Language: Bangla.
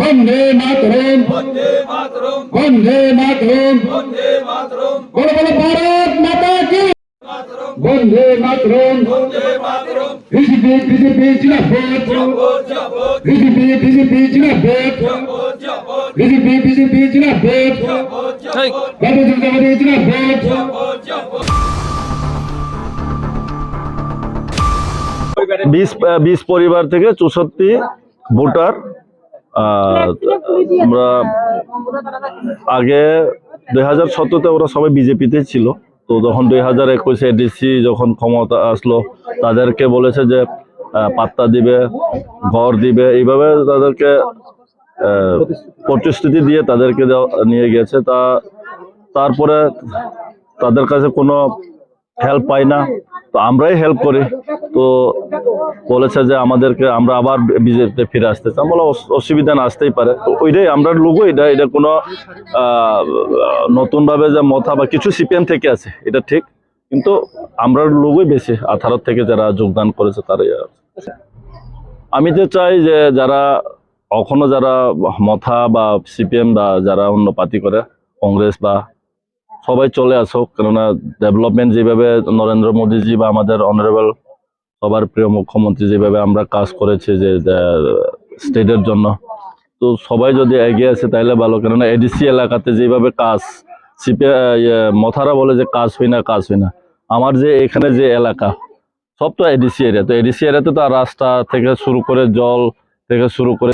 वंदे मातरम वंदे मातरम बोलो बोलो भारत माता की वंदे मातरम बीजेपी बीजेपी जिंदाबाद बीजेपी बीजेपी जिंदाबाद बीजेपी बीजेपी जिंदाबाद बाबू जिंदाबाद जिंदाबाद বিশ বিশ পরিবার থেকে চৌষট্টি ভোটার আমরা আগে দুই হাজার সতেরোতে ওরা সবাই বিজেপিতে ছিল। তো যখন দুই হাজার একুশে ডিসি যখন ক্ষমতা আসলো তাদেরকে বলেছে যে পাত্তা দিবে ঘর দিবে এইভাবে তাদেরকে প্রতিশ্রুতি দিয়ে তাদেরকে নিয়ে গেছে। তা তারপরে তাদের কাছে কোনো হেল্প পাই না, তো আমরাই হেল্প করি। তো বলেছে যে আমাদেরকে আমরা আবার বিজেপিতে ফিরে আসতে চাই। বলে অসুবিধা না, আসতেই পারে। তো ওইটাই আমরা লোগো এটা এটা কোনো নতুনভাবে যে মথা বা কিছু সিপিএম থেকে আছে, এটা ঠিক। কিন্তু আমরা লোগোই বেশি আঠারো থেকে যারা যোগদান করেছে তারাই আমি তো চাই যে যারা এখনও যারা মথা বা সিপিএম বা যারা অন্য পার্টি করে, কংগ্রেস বা সবাই চলে আসুক, কেননা ডেভেলপমেন্ট যেভাবে নরেন্দ্র মোদীজি বা আমাদের অনারেবল সবার প্রিয় মুখ্যমন্ত্রী যেভাবে আমরা কাজ করেছি যে স্টেটের জন্য। তো সবাই যদি এগিয়ে আসে তাহলে ভালো, কেননা এডিসি এলাকাতে যেভাবে কাজ সিপে মথারা বলে যে কাজ হয় না, কাজ হয় না। আমার যে এখানে যে এলাকা, সব তো এডিসি এরিয়া তো এডিসি এরিয়াতে তো রাস্তা থেকে শুরু করে জল থেকে শুরু করে